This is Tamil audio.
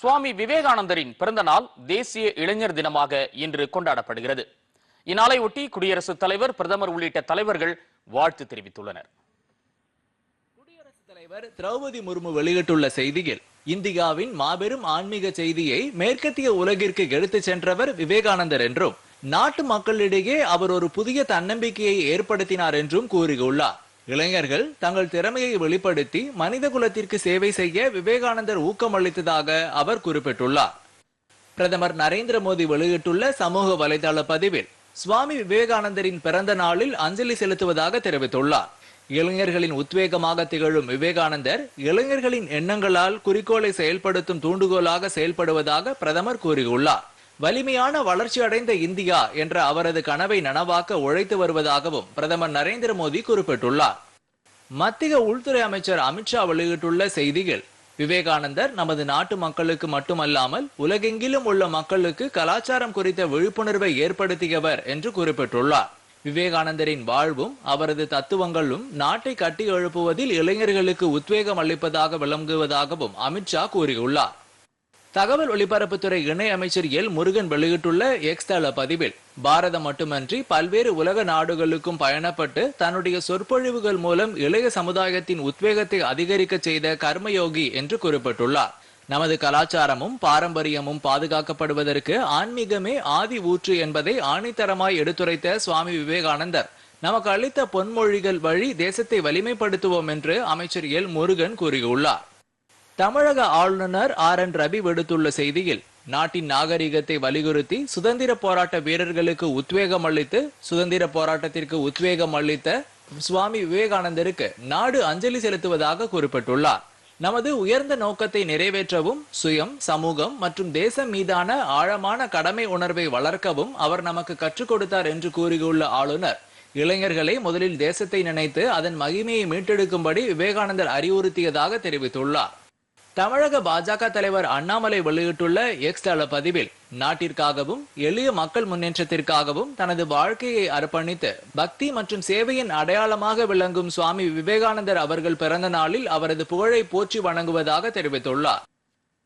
சுவாமி விவேகானந்தரின் பிறந்த நாள் தேசிய இளைஞர் தினமாக இன்று கொண்டாடப்படுகிறது. இந்நாளை ஒட்டி குடியரசுத் தலைவர் பிரதமர் உள்ளிட்ட தலைவர்கள் வாழ்த்து தெரிவித்துள்ளனர். குடியரசுத் தலைவர் திரௌபதி முர்மு வெளியிட்டுள்ள செய்தியில் இந்தியாவின் மாபெரும் ஆன்மீக செய்தியை மேற்கத்திய உலகிற்கு எடுத்துச் சென்றவர் விவேகானந்தர் என்றும் நாட்டு மக்களிடையே அவர் ஒரு புதிய தன்னம்பிக்கையை ஏற்படுத்தினார் என்றும் கூறியுள்ளார். இளைஞர்கள் தங்கள் திறமையை வெளிப்படுத்தி மனித குலத்திற்கு சேவை செய்ய விவேகானந்தர் ஊக்கமளித்ததாக அவர் குறிப்பிட்டுள்ளார். பிரதமர் நரேந்திர மோடி வெளியிட்டுள்ள சமூக வலைதள பதிவில் சுவாமி விவேகானந்தரின் பிறந்த நாளில் அஞ்சலி செலுத்துவதாக தெரிவித்துள்ளார். இளைஞர்களின் உத்வேகமாக திகழும் விவேகானந்தர் இளைஞர்களின் எண்ணங்களால் குறிக்கோளை செயல்படுத்தும் தூண்டுகோலாக செயல்படுவதாக பிரதமர் கூறியுள்ளார். வலிமையான வளர்ச்சி அடைந்த இந்தியா என்ற அவரது கனவை நனவாக்க உழைத்து வருவதாகவும் பிரதமர் நரேந்திர மோடி குறிப்பிட்டுள்ளார். மத்திய உள்துறை அமைச்சர் அமித்ஷா வெளியிட்டுள்ள செய்தியில் விவேகானந்தர் நமது நாட்டு மக்களுக்கு மட்டுமல்லாமல் உலகெங்கிலும் உள்ள மக்களுக்கு கலாச்சாரம் குறித்த விழிப்புணர்வை ஏற்படுத்தியவர் என்று குறிப்பிட்டுள்ளார். விவேகானந்தரின் வாழ்வும் அவரது தத்துவங்களும் நாட்டை கட்டி எழுப்புவதில் இளைஞர்களுக்கு உத்வேகம் அளிப்பதாக விளங்குவதாகவும் அமித்ஷா கூறியுள்ளார். தகவல் ஒலிபரப்புத்துறை இணை அமைச்சர் எல். முருகன் வெளியிட்டுள்ள எக்ஸ் தள பதிவில் பாரதம் மட்டுமன்றி பல்வேறு உலக நாடுகளுக்கும் பயணப்பட்டு தன்னுடைய சொற்பொழிவுகள் மூலம் இளைய சமுதாயத்தின் உத்வேகத்தை அதிகரிக்க செய்த கர்மயோகி என்று குறிப்பிட்டுள்ளார். நமது கலாச்சாரமும் பாரம்பரியமும் பாதுகாக்கப்படுவதற்கு ஆன்மீகமே ஆதி ஊற்று என்பதை ஆணித்தரமாய் எடுத்துரைத்த சுவாமி விவேகானந்தர் நமக்கு அளித்த பொன்மொழிகள் வழி தேசத்தை வலிமைப்படுத்துவோம் என்று அமைச்சர் எல். முருகன் கூறியுள்ளார். தமிழக ஆளுநர் ஆர் என் ரவி விடுத்துள்ள செய்தியில் நாட்டின் நாகரிகத்தை வலியுறுத்தி சுதந்திர போராட்ட வீரர்களுக்கு உத்வேகம் அளித்து சுதந்திர போராட்டத்திற்கு உத்வேகம் அளித்த சுவாமி விவேகானந்தருக்கு நாடு அஞ்சலி செலுத்துவதாக குறிப்பிட்டுள்ளார். நமது உயர்ந்த நோக்கத்தை நிறைவேற்றவும் சுயம் சமூகம் மற்றும் தேசம் மீதான ஆழமான கடமை உணர்வை வளர்க்கவும் அவர் நமக்கு கற்றுக் கொடுத்தார் என்று கூறியுள்ள ஆளுநர் இளைஞர்களை முதலில் தேசத்தை நினைத்து அதன் மகிமையை மீட்டெடுக்கும்படி விவேகானந்தர் அறிவுறுத்தியதாக தெரிவித்துள்ளார். தமிழக பாஜக தலைவர் அண்ணாமலை வெளியிட்டுள்ள எக்ஸ் தள பதிவில் நாட்டிற்காகவும் எளிய மக்கள் முன்னேற்றத்திற்காகவும் தனது வாழ்க்கையை அர்ப்பணித்து பக்தி மற்றும் சேவையின் அடையாளமாக விளங்கும் சுவாமி விவேகானந்தர் அவர்கள் பிறந்த நாளில் அவரது புகழை போற்றி வணங்குவதாக தெரிவித்துள்ளார்.